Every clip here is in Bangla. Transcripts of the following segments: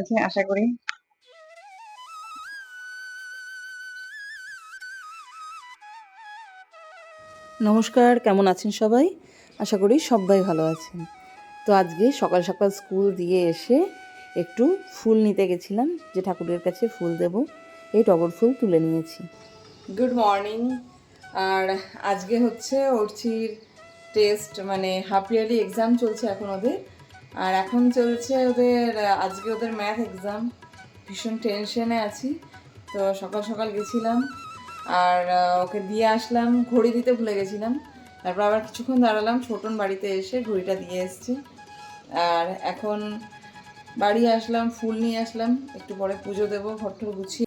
আছে আশা করি। নমস্কার কেমন আছেন সবাই? আশা করি সবাই ভালো আছেন। তো আজকে সকাল সকাল স্কুল দিয়ে এসে একটু ফুল নিতে গেছিলাম যে ঠাকুরের কাছে ফুল দেব এই টগর ফুল তুলে নিয়েছি। গুড মর্নিং আর আজকে হচ্ছে অর্চির টেস্ট মানে হাফ ইয়ারলি এক্সাম চলছে এখন ওদের। আর এখন চলছে ওদের, আজকে ওদের ম্যাথ এক্সাম ভীষণ টেনশনে আছি। তো সকাল সকাল গেছিলাম আর ওকে দিয়ে আসলাম। ঘড়ি দিতে ভুলে গেছিলাম। তারপর আবার কিছুক্ষণ দাঁড়ালাম। ছোটন বাড়িতে এসে ঘড়িটা দিয়ে এসছে। আর এখন বাড়ি আসলাম, ফুল নিয়ে আসলাম। একটু পরে পুজো দেবো ঘর টর গুছিয়ে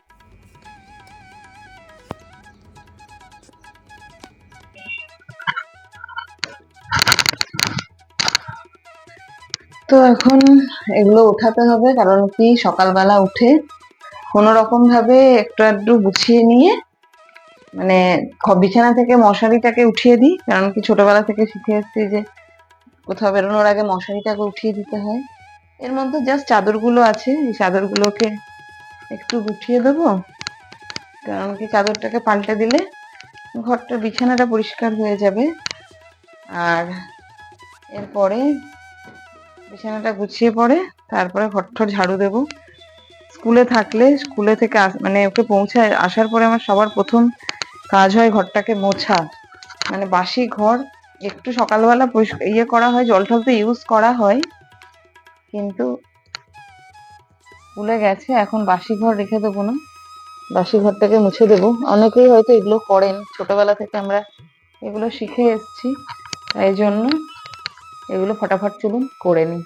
তো এখন এগুলো উঠাতে হবে, কারণ কি সকালবেলা উঠে কোনো রকম ভাবে একটু একটু গুছিয়ে নিয়ে মানে বিছানা থেকে মশারিটাকে উঠিয়ে দিই, কারণ কি ছোটবেলা থেকে শিখে এসেছি যে কোথাও বেরোনোর আগে মশারিটাকে উঠিয়ে দিতে হয়। এর মধ্যে জাস্ট চাদরগুলো আছে, এই চাদরগুলোকে একটু গুছিয়ে দেবো, কারণ কি চাদরটাকে পাল্টে দিলে ঘরটা, বিছানাটা পরিষ্কার হয়ে যাবে। আর এরপরে বিছানাটা গুছিয়ে পরে তারপরে ঘরঠর ঝাড়ু দেব। স্কুলে থাকলে স্কুলে থেকে মানে ওকে পৌঁছায়, আসার পরে আমার সবার প্রথম কাজ হয় ঘরটাকে মোছা। মানে বাসি ঘর, একটু সকালবেলা ইয়ে করা হয়, জল টল তো ইউজ করা হয়। কিন্তু স্কুলে গেছে, এখন বাসি ঘর রেখে দেবো না। বাসি ঘরটাকে মুছে দেবো। অনেকেই হয়তো এগুলো করেন। ছোটবেলা থেকে আমরা এগুলো শিখে এসেছি। তাই জন্য এগুলো ফটাফট চলুন করে নিই।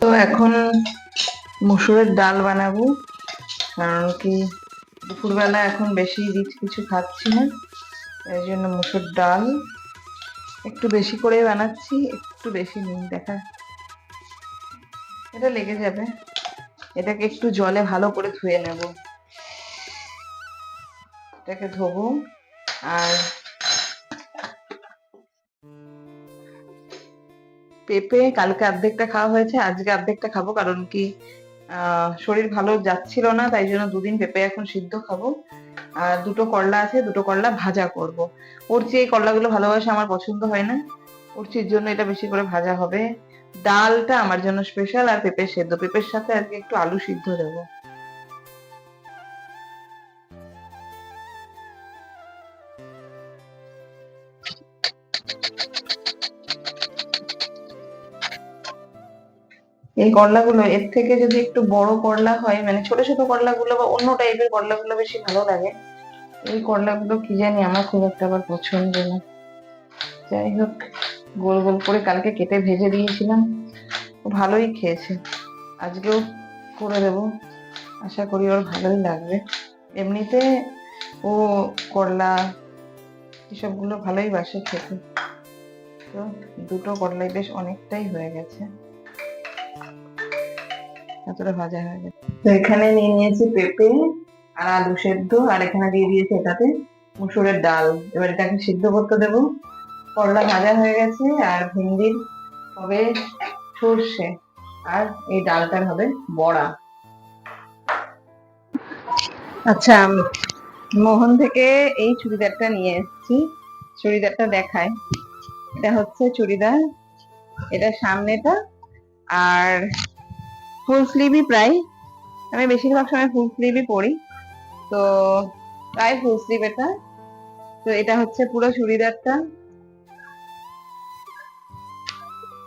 তো এখন মুসুরের ডাল বানাবো, কারণ কি দুপুরবেলা এখন বেশি রিচ কিছু খাচ্ছি না, এই জন্য মুসুর ডাল একটু বেশি করে বানাচ্ছি, একটু বেশি নিন দেখা। এটা লেগে যাবে। এটাকে একটু জলে ভালো করে ধুয়ে নেব। এটাকে ধোবো, আর পেঁপে কালকে অর্ধেকটা খাওয়া হয়েছে, আজকে অর্ধেকটা খাব কারণ কি শরীর ভালো যাচ্ছিল না, তাই জন্য দুদিন পেঁপে এখন সিদ্ধ খাব। আর দুটো করলা আছে, দুটো করলা ভাজা করব। চেয়ে এই করলাগুলো ভালোবাসে আমার পছন্দ হয় না। চেয়ে জন্য এটা বেশি করে ভাজা হবে। ডালটা আমার জন্য স্পেশাল আর পেঁপে সেদ্ধ। পেঁপের সাথে আজকে একটু আলু সিদ্ধ দেবো। এই করলাগুলো এর থেকে যদি একটু বড় করলা হয় মানে ছোট ছোট করলাগুলো বা অন্য টাইপের করলাগুলো বেশি ভালো লাগে। এই করলাগুলো কি জানি আমার খুব একটা আবার পছন্দ না। যাই হোক, গোল গোল করে কালকে কেটে ভেজে দিয়েছিলাম। ভালোই খেয়েছে। আজকেও করে দেবো। আশা করি ওর ভালোই লাগবে। এমনিতে ও করলা এসবগুলো ভালোই বাসে খেতে। তো দুটো করলাই বেশ অনেকটাই হয়ে গেছে। এতটা ভাজা হয়ে গেছে। তো এখানে নিয়ে নিয়েছি পেঁপে আর আলু সেদ্ধ, আর এখানে দিয়ে দিয়েছি এটাতে মুসুরের ডাল। এবার এটাকে সিদ্ধ করতে দেবো। করলা ভাজা হয়ে গেছে, আর ভিন্ডির হবে সর্ষে, আর এই ডালটার হবে বড়া। আচ্ছা মোহন থেকে এই চুড়িদারটা নিয়ে এসেছি। চুড়িদারটা দেখায় এটা হচ্ছে চুড়িদার, এটা সামনেটা, আর ফুল স্লিভই প্রায়। আমি বেশিরভাগ সময় ফুল স্লিভই পরি। তো প্রায় ফুল স্লিভ এটা। তো এটা হচ্ছে পুরো চুড়িদারটা।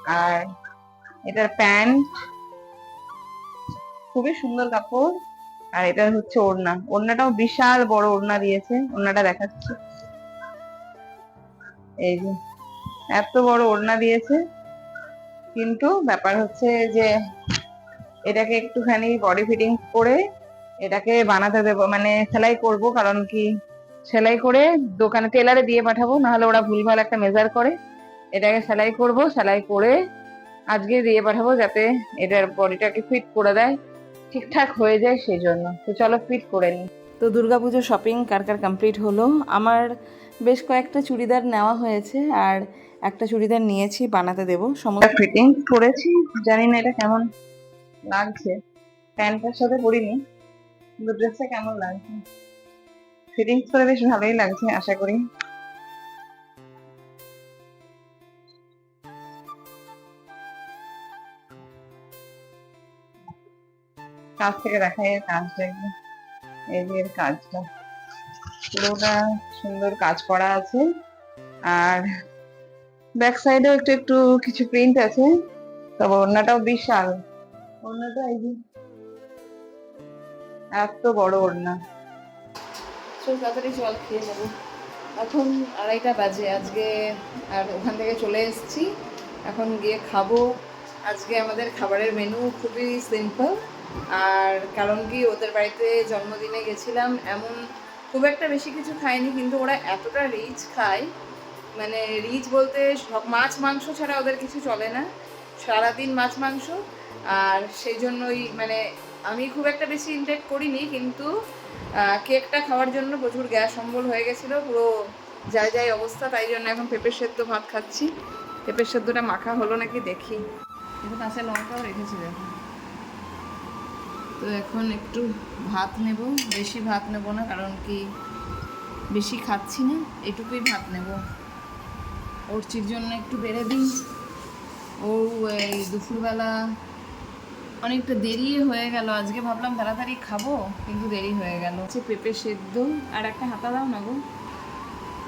আর এটার প্যান্ট। খুবই সুন্দর কাপড়। আর এটা হচ্ছে ওড়না। ওড়নাটাও বিশাল বড় ওড়না দিয়েছে। ওড়নাটা দেখাচ্ছে। এই যে, এত বড় ওড়না দিয়েছে। কিন্তু ব্যাপার হচ্ছে যে এটাকে একটুখানি বডি ফিটিং করে এটাকে বানাতে দেবো মানে সেলাই করব কারণ কি সেলাই করে দোকানে টেলারে দিয়ে পাঠাবো নাহলে ওরা ভুলভাল একটা মেজার করে। এটাকে সেলাই করব সেলাই করে আজকে দিয়ে পাঠাবো যাতে এটার বডিটাকে ফিট করে দেয় ঠিকঠাক হয়ে যায় সেই জন্য তো চলো ফিট করে নিই। তো দুর্গাপুজো শপিং কার কার কমপ্লিট হলো? আমার বেশ কয়েকটা চুড়িদার নেওয়া হয়েছে আর একটা চুড়িদার নিয়েছি বানাতে দেবো। সমস্ত ফিটিং করেছি জানি না এটা কেমন। লাগছে। প্যান্টটার সাথে পরিনি, কিন্তু ড্রেসটা কেমন লাগছে? ফিটিংস করে বেশ ভালোই লাগছে, আশা করি। কাছ থেকে দেখা এর কাজটা একটু এই যে কাজটা। পুরোটা সুন্দর কাজ করা আছে। আর ব্যাক সাইডেও একটু একটু কিছু প্রিন্ট আছে। তবে ওড়নাটাও বিশাল। এত বড় ওড়না। চল, তাড়াতাড়ি জল খেয়ে নেব। এখন আড়াইটা বাজে, আজকে আর ওখান থেকে চলে এসেছি। এখন গিয়ে খাব। আজকে আমাদের খাবারের মেনু খুবই সিম্পল আর কারণ কি, ওদের বাড়িতে জন্মদিনে গেছিলাম, এমন খুব একটা বেশি কিছু খায়নি কিন্তু ওরা এতটা রিচ খায়। মানে রিচ বলতে সব মাছ মাংস ছাড়া ওদের কিছু চলে না। সারাদিন মাছ মাংস আর সেই জন্যই মানে আমি খুব একটা বেশি ইনটেক করিনি, কিন্তু কেকটা খাওয়ার জন্য প্রচুর গ্যাস অম্বল হয়ে গেছিল, পুরো যাই যাই অবস্থা, তাই জন্য এখন পেঁপের সেদ্ধ ভাত খাচ্ছি। পেঁপের সেদ্ধটা মাখা হলো নাকি দেখি। কিন্তু কাঁচা লঙ্কাও রেখেছি দেখো। তো এখন একটু ভাত নেব, বেশি ভাত নেব না, কারণ কি বেশি খাচ্ছি না, এটুকুই ভাত নেব। ওরচির জন্য একটু বেড়ে দিই। ও এই দুপুরবেলা অনেকটা দেরি হয়ে গেল। আজকে ভাবলাম তাড়াতাড়ি খাব, কিন্তু দেরি হয়ে গেল। হচ্ছে পেঁপে সেদ্ধ আর একটা হাতা দাও না গো।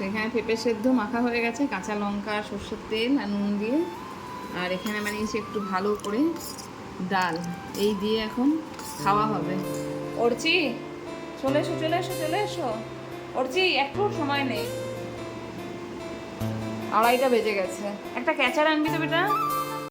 এখানে পেঁপে সেদ্ধ মাখা হয়ে গেছে, কাঁচা লঙ্কা, সর্ষের তেল আর নুন দিয়ে। আর এখানে বানিয়েছি একটু ভালো করে ডাল। এই দিয়ে এখন খাওয়া হবে। অর্চি, চলে এসো চলে এসো চলে এসো। অর্চি একটু সময় নেই। আড়াইটা বেজে গেছে। একটা ক্যাচার আনবি তো বেটা।